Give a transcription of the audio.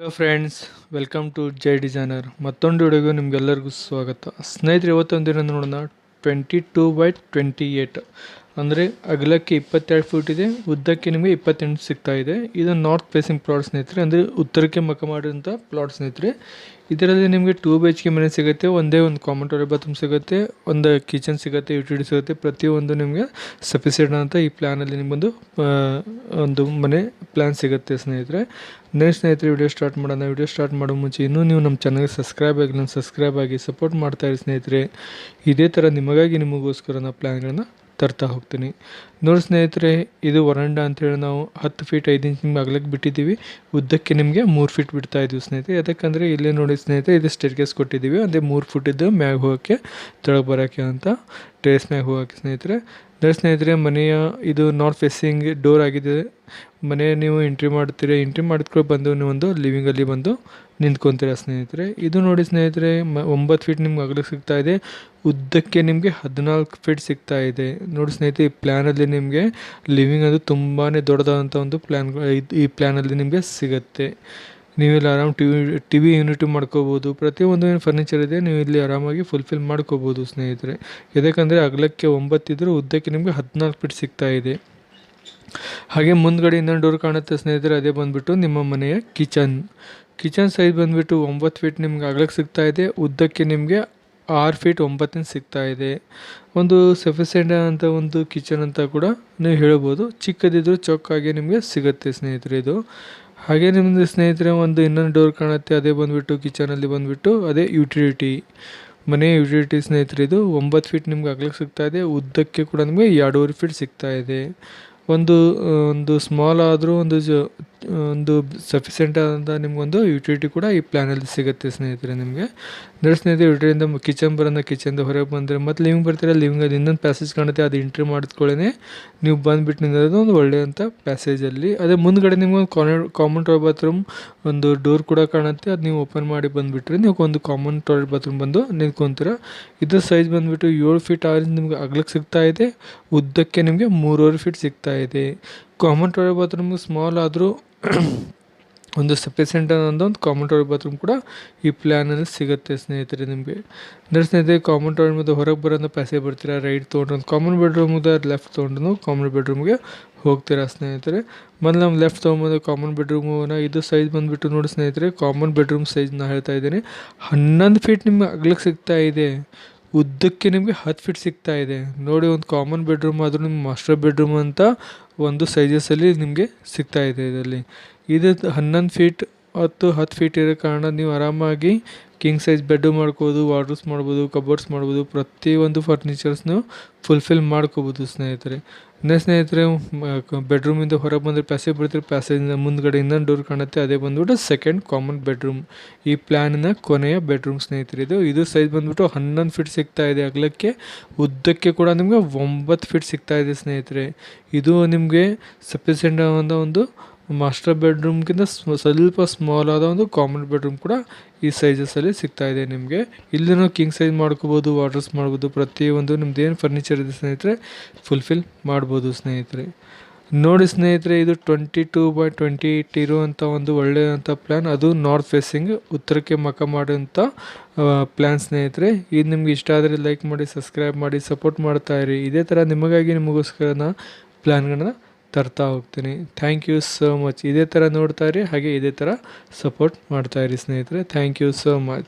Hello friends welcome to Jai designer ಮತ್ತೊಂದು ವಿಡಿಯೋಗೆ ನಿಮಗೆಲ್ಲರಿಗೂ ಸ್ವಾಗತ. ಸ್ನೇಹಿತರೆ ಇವತ್ತೊಂದಿನ ನೋಡೋಣ. Twenty two by twenty eight ಅಂದರೆ ಅಗಲಕ್ಕೆ ಇಪ್ಪತ್ತೆರಡು ಫೀಟ್ ಇದೆ, ಉದ್ದಕ್ಕೆ ನಿಮಗೆ ಇಪ್ಪತ್ತೆಂಟು ಸಿಗ್ತಾ ಇದೆ. ಇದು ನಾರ್ತ್ ಫೇಸಿಂಗ್ ಪ್ಲಾಟ್ ಸ್ನೇಹಿತರೆ, ಅಂದರೆ ಉತ್ತರಕ್ಕೆ ಮುಖ ಮಾಡಿದಂಥ ಪ್ಲಾಟ್ ಸ್ನೇಹಿತರೆ. ಇದರಲ್ಲಿ ನಿಮಗೆ ಟೂ ಬಿ ಎಚ್ ಕೆ ಮನೆ ಸಿಗುತ್ತೆ, ಒಂದೇ ಒಂದು ಕಾಮನ್ ಬಾತ್ರೂಮ್ ಸಿಗುತ್ತೆ, ಒಂದು ಕಿಚನ್ ಸಿಗುತ್ತೆ ಯುಟಿಲಿಟಿ ಸಿಗುತ್ತೆ. ಪ್ರತಿಯೊಂದು ನಿಮಗೆ ಸಫಿಸಿಯೆಂಟ್ ಅಂತ ಈ ಪ್ಲ್ಯಾನಲ್ಲಿ ನಿಮ್ಮೊಂದು ಒಂದು ಮನೆ ಪ್ಲ್ಯಾನ್ ಸಿಗುತ್ತೆ ಸ್ನೇಹಿತರೆ. ನೆಕ್ಸ್ಟ್ ಸ್ನೇಹಿತರೆ ವಿಡಿಯೋ ಸ್ಟಾರ್ಟ್ ಮಾಡೋಣ. ವಿಡಿಯೋ ಸ್ಟಾರ್ಟ್ ಮಾಡೋ ಮುಂಚೆ ಇನ್ನೂ ನೀವು ನಮ್ಮ ಚಾನಲ್ಗೆ ಸಬ್ಸ್ಕ್ರೈಬ್ ಆಗಿಲ್ಲ ಸಬ್ಸ್ಕ್ರೈಬ್ ಆಗಿ ಸಪೋರ್ಟ್ ಮಾಡ್ತಾ ಇರಿ ಸ್ನೇಹಿತರೆ. ಇದೇ ಥರ ನಿಮಗಾಗಿ ನಿಮಗೋಸ್ಕರ ನಾವು ಪ್ಲ್ಯಾನ್ಗಳನ್ನು ತರ್ತಾ ಹೋಗ್ತೀನಿ. ನೋಡಿ ಸ್ನೇಹಿತರೆ, ಇದು ವರಂಡ ಅಂತೇಳಿ ನಾವು ಹತ್ತು ಫೀಟ್ ಐದು ಇಂಚ್ ನಿಮ್ಗೆ ಅಗಲಕ್ಕೆ ಬಿಟ್ಟಿದ್ದೀವಿ. ಉದ್ದಕ್ಕೆ ನಿಮಗೆ ಮೂರು ಫೀಟ್ ಬಿಡ್ತಾ ಇದ್ದೀವಿ ಸ್ನೇಹಿತರೆ. ಯಾಕಂದರೆ ಇಲ್ಲೇ ನೋಡಿ ಸ್ನೇಹಿತರೆ, ಇದು ಸ್ಟೇರ್ಕೇಸ್ ಕೊಟ್ಟಿದ್ದೀವಿ. ಅಂದರೆ ಮೂರು ಫುಟ್ಟಿದ್ದು ಮ್ಯಾಗ ಹೋಗೋಕ್ಕೆ, ತೆಳಗೆ ಬರೋಕ್ಕೆ ಅಂತ. ಟೇಸ್ ಮ್ಯಾಗ ಹೋಗೋಕ್ಕೆ ಸ್ನೇಹಿತರೆ ನೋಡಿ ಸ್ನೇಹಿತರೆ, ಮನೆಯ ಇದು ನಾರ್ತ್ ಫೇಸಿಂಗ್ ಡೋರ್ ಆಗಿದೆ. ಮನೆ ನೀವು ಎಂಟ್ರಿ ಮಾಡ್ತೀರಿ ಎಂಟ್ರಿ ಮಾಡಿದ್ಕೊಂಡು ಬಂದು ನೀವು ಒಂದು ಲಿವಿಂಗಲ್ಲಿ ಬಂದು ನಿಂತ್ಕೊತೀರ ಸ್ನೇಹಿತರೆ. ಇದು ನೋಡಿ ಸ್ನೇಹಿತರೆ, ಮ, ಒಂಬತ್ತು ಫೀಟ್ ನಿಮ್ಗೆ ಅಗಲ ಸಿಗ್ತಾ ಇದೆ. ಉದ್ದಕ್ಕೆ ನಿಮಗೆ ಹದಿನಾಲ್ಕು ಫೀಟ್ ಸಿಗ್ತಾ ಇದೆ. ನೋಡಿ ಸ್ನೇಹಿತರೆ, ಈ ಪ್ಲ್ಯಾನಲ್ಲಿ ನಿಮಗೆ ಲಿವಿಂಗ್ ಅದು ತುಂಬಾ ದೊಡ್ಡದಾದಂಥ ಒಂದು ಪ್ಲ್ಯಾನ್ ಈ ಪ್ಲ್ಯಾನಲ್ಲಿ ನಿಮಗೆ ಸಿಗುತ್ತೆ. ನೀವು ಇಲ್ಲಿ ಆರಾಮ್ T V T V unit ಮಾಡ್ಕೋಬೋದು. ಪ್ರತಿಯೊಂದು ಏನು ಫರ್ನಿಚರ್ ಇದೆ, ನೀವು ಇಲ್ಲಿ ಆರಾಮಾಗಿ ಫುಲ್ಫಿಲ್ ಮಾಡ್ಕೋಬೋದು ಸ್ನೇಹಿತರೆ. ಯಾಕಂದರೆ ಅಗಲಕ್ಕೆ ಒಂಬತ್ತಿದ್ರೂ ಉದ್ದಕ್ಕೆ ನಿಮಗೆ ಹದಿನಾಲ್ಕು ಫೀಟ್ ಸಿಗ್ತಾ ಇದೆ. ಹಾಗೆ ಮುಂದ್ಗಡೆ ಇನ್ನೊಂದು ಡೋರ್ ಕಾಣುತ್ತೆ ಸ್ನೇಹಿತರೆ, ಅದೇ ಬಂದುಬಿಟ್ಟು ನಿಮ್ಮ ಮನೆಯ ಕಿಚನ್ ಕಿಚನ್ ಸೈಜ್ ಬಂದುಬಿಟ್ಟು ಒಂಬತ್ತು ಫೀಟ್ ನಿಮ್ಗೆ ಅಗಲಕ್ಕೆ ಸಿಗ್ತಾ ಇದೆ, ಉದ್ದಕ್ಕೆ ನಿಮಗೆ ಆರು ಫೀಟ್ ಒಂಬತ್ತಿನ ಸಿಗ್ತಾ ಇದೆ. ಒಂದು ಸಫಿಸೆಂಟ್ ಅಂತ ಒಂದು ಕಿಚನ್ ಅಂತ ಕೂಡ ನೀವು ಹೇಳ್ಬೋದು. ಚಿಕ್ಕದಿದ್ದರೂ ಚೌಕಾಗಿ ನಿಮಗೆ ಸಿಗುತ್ತೆ ಸ್ನೇಹಿತರೆ ಇದು. ಹಾಗೆ ನಿಮ್ಮದು ಸ್ನೇಹಿತರೆ, ಒಂದು ಇನ್ನೊಂದು ಡೋರ್ ಕಾಣುತ್ತೆ. ಅದೇ ಬಂದುಬಿಟ್ಟು ಕಿಚನಲ್ಲಿ ಬಂದುಬಿಟ್ಟು ಅದೇ ಯುಟಿಲಿಟಿ ಮನೆ ಯುಟಿಲಿಟಿ ಸ್ನೇಹಿತರೆ, ಇದು ಒಂಬತ್ತು ಫೀಟ್ ನಿಮ್ಗೆ ಅಗಲಕ್ಕೆ ಸಿಗ್ತಾ ಇದೆ. ಉದ್ದಕ್ಕೆ ಕೂಡ ನಿಮಗೆ ಎರಡೂವರೆ ಫೀಟ್ ಸಿಗ್ತಾ ಇದೆ. ಒಂದು ಒಂದು ಸ್ಮಾಲ್ ಆದರೂ ಒಂದು ಒಂದು ಸಫಿಸೆಂಟ್ ಆದಂಥ ನಿಮಗೊಂದು ಯುಟಿಲಿಟಿ ಕೂಡ ಈ ಪ್ಲ್ಯಾನಲ್ಲಿ ಸಿಗುತ್ತೆ ಸ್ನೇಹಿತರೆ ನಿಮಗೆ. ನೋಡಿ ಸ್ನೇಹಿತರೆ ಯುಟಿಲಿಟಿಯಿಂದ ಕಿಚನ್ ಬರೋಣ ಕಿಚನ್ದ ಹೊರಗೆ ಬಂದರೆ ಮತ್ತು ಲಿವಿಂಗ್ ಬರ್ತೀರ ಲಿವಿಂಗ್ ಅದು ಇನ್ನೊಂದು ಪ್ಯಾಸೇಜ್ ಕಾಣುತ್ತೆ, ಅದು ಎಂಟ್ರಿ ಮಾಡಿದ್ಕೊಳ್ಳೇ ನೀವು ಬಂದುಬಿಟ್ಟು ನಿಂದಿರೋದು ಒಂದು ಒಳ್ಳೆಯಂಥ ಪ್ಯಾಸೇಜಲ್ಲಿ ಅದೇ ಮುಂದ್ಗಡೆ ನಿಮ್ಗೆ ಒಂದು ಕಾಮನ್ ಟಾಯ್ಲೆಟ್ ಬಾತ್ರೂಮ್ ಒಂದು ಡೋರ್ ಕೂಡ ಕಾಣುತ್ತೆ, ಅದು ನೀವು ಓಪನ್ ಮಾಡಿ ಬಂದುಬಿಟ್ರೆ ನೀವು ಒಂದು ಕಾಮನ್ ಟಾಯ್ಲೆಟ್ ಬಾತ್ರೂಮ್ ಬಂದು ನಿಂತ್ಕೊಂತೀರ. ಇದ್ರ ಸೈಜ್ ಬಂದುಬಿಟ್ಟು ಏಳು ಫೀಟ್ ಆರಿಂದ ನಿಮ್ಗೆ ಅಗ್ಲಕ್ಕೆ ಸಿಗ್ತಾ ಇದೆ, ಉದ್ದಕ್ಕೆ ನಿಮಗೆ ಮೂರುವರೆ ಫೀಟ್ ಸಿಗ್ತಾ ಇದೆ. ಕಾಮನ್ ಟಾಯ್ಲೆಟ್ ಬಾತ್ರೂಮ್ ಸ್ಮಾಲ್ ಆದರೂ ಒಂದು ಅನ್ನೋ ಒಂದು ಕಾಮನ್ ಟಾಯ್ಲೆಟ್ ಬಾತ್ರೂಮ್ ಕೂಡ ಈ ಪ್ಲ್ಯಾನಲ್ಲಿ ಸಿಗುತ್ತೆ ಸ್ನೇಹಿತರೆ ನಿಮಗೆ. ಅಂದರೆ ಸ್ನೇಹಿತರೆ ಕಾಮನ್ ಟಾಯ್ಲೆಟ್ ಮತ್ತು ಹೊರಗೆ ಬರೋದು ಪ್ಯಾಸೇಜ್ ಬರ್ತೀರಾ ರೈಟ್ ತೊಗೊಂಡು ಒಂದು ಕಾಮನ್ ಬೆಡ್ರೂಮ್ದ ಲೆಫ್ಟ್ ತೊಗೊಂಡು ಕಾಮನ್ ಬೆಡ್ರೂಮ್ಗೆ ಹೋಗ್ತೀರಾ ಸ್ನೇಹಿತರೆ. ಮೊದಲು ನಮ್ಮ ಲೆಫ್ಟ್ ತೊಗೊಂಬಂದು ಕಾಮನ್ ಬೆಡ್ರೂಮನ್ನ ಇದು ಸೈಜ್ ಬಂದುಬಿಟ್ಟು ನೋಡಿ ಸ್ನೇಹಿತರೆ ಕಾಮನ್ ಬೆಡ್ರೂಮ್ ಸೈಜ್ನ ಹೇಳ್ತಾ ಇದ್ದೀನಿ. ಹನ್ನೊಂದು ಫೀಟ್ ನಿಮ್ಗೆ ಅಗ್ಲಕ್ಕೆ ಸಿಗ್ತಾ ಇದೆ. ಉದ್ದಕ್ಕೆ ನಿಮಗೆ ಹತ್ತು ಫೀಟ್ ಸಿಗ್ತಾ ಇದೆ. ನೋಡಿ, ಒಂದು ಕಾಮನ್ ಬೆಡ್ರೂಮ್ ಆದರೂ ನಿಮ್ಮ ಮಾಸ್ಟರ್ ಬೆಡ್ರೂಮ್ ಅಂತ ಒಂದು ಸೈಜಸಲ್ಲಿ ನಿಮಗೆ ಸಿಗ್ತಾ ಇದೆ ಇದರಲ್ಲಿ. ಇದು ಹನ್ನೊಂದು ಫೀಟ್ ಹತ್ತು ಹತ್ತು ಫೀಟ್ ಇರೋ ಕಾರಣ ನೀವು ಆರಾಮಾಗಿ ಕಿಂಗ್ ಸೈಜ್ ಬೆಡ್ಡು ಮಾಡ್ಕೋಬೋದು ವಾರ್ಡ್ರೋಬ್ಸ್ ಮಾಡ್ಬೋದು ಕಬೋರ್ಡ್ಸ್ ಮಾಡ್ಬೋದು, ಪ್ರತಿಯೊಂದು ಫರ್ನಿಚರ್ಸ್ನು ಫುಲ್ಫಿಲ್ ಮಾಡ್ಕೋಬೋದು ಸ್ನೇಹಿತರೆ. ಇನ್ನೇ ಸ್ನೇಹಿತರೆ ಬೆಡ್ರೂಮಿಂದ ಹೊರಗೆ ಬಂದರೆ ಪ್ಯಾಸೇಜ್ ಬರ್ತೀರಿ ಪ್ಯಾಸೇಜಿಂದ ಮುಂದ್ಗಡೆ ಇನ್ನೊಂದು ಡೋರ್ ಕಾಣುತ್ತೆ, ಅದೇ ಬಂದುಬಿಟ್ಟು ಸೆಕೆಂಡ್ ಕಾಮನ್ ಬೆಡ್ರೂಮ್ ಈ ಪ್ಲ್ಯಾನಿನ ಕೊನೆಯ ಬೆಡ್ರೂಮ್ ಸ್ನೇಹಿತರೆ. ಇದು ಇದು ಸೈಜ್ ಬಂದ್ಬಿಟ್ಟು ಹನ್ನೊಂದು ಫೀಟ್ ಸಿಗ್ತಾ ಇದೆ ಅಗಲಕ್ಕೆ. ಉದ್ದಕ್ಕೆ ಕೂಡ ನಿಮಗೆ ಒಂಬತ್ತು ಫೀಟ್ ಸಿಗ್ತಾ ಇದೆ ಸ್ನೇಹಿತರೆ. ಇದು ನಿಮಗೆ ಸಫಿಸೆಂಟ್ ಆದ ಒಂದು ಮಾಸ್ಟರ್ ಬೆಡ್ರೂಮ್ಗಿಂತ ಸ್ವಲ್ಪ ಸ್ಮಾಲ್ ಆದ ಒಂದು ಕಾಮನ್ ಬೆಡ್ರೂಮ್ ಕೂಡ ಈ ಸಿಗ್ತಾ ಇದೆ ನಿಮಗೆ. ಇಲ್ಲಿ ನಾವು ಕಿಂಗ್ ಸೈಜ್ ಮಾಡ್ಕೋಬೋದು ವಾರ್ಡ್ರಸ್ ಮಾಡ್ಬೋದು, ಪ್ರತಿಯೊಂದು ನಿಮ್ದು ಏನು ಫರ್ನಿಚರ್ ಇದೆ ಸ್ನೇಹಿತರೆ ಫುಲ್ಫಿಲ್ ಮಾಡ್ಬೋದು ಸ್ನೇಹಿತರೆ. ನೋಡಿ ಸ್ನೇಹಿತರೆ, ಇದು twenty two by twenty eight ಇರುವಂಥ ಒಂದು ಒಳ್ಳೆಯಂಥ ಪ್ಲ್ಯಾನ್ ಅದು ನಾರ್ತ್ ಫೇಸಿಂಗ್ ಉತ್ತರಕ್ಕೆ ಮಕ ಮಾಡುವಂಥ ಪ್ಲ್ಯಾನ್ ಸ್ನೇಹಿತರೆ. ಇದು ನಿಮ್ಗೆ ಇಷ್ಟ ಆದರೆ ಲೈಕ್ ಮಾಡಿ ಸಬ್ಸ್ಕ್ರೈಬ್ ಮಾಡಿ ಸಪೋರ್ಟ್ ಮಾಡ್ತಾ ಇರಿ. ಇದೇ ಥರ ನಿಮಗಾಗಿ ನಿಮಗೋಸ್ಕರ ನಾನು ಪ್ಲ್ಯಾನ್ಗಳನ್ನ ತರ್ತಾ ಹೋಗ್ತೀನಿ. ಥ್ಯಾಂಕ್ ಯು ಸೋ ಮಚ್ ಇದೇ ಥರ ನೋಡ್ತಾ ಇರಿ, ಹಾಗೆ ಇದೇ ಥರ ಸಪೋರ್ಟ್ ಮಾಡ್ತಾ ಇರಿ ಸ್ನೇಹಿತರೆ. Thank you so much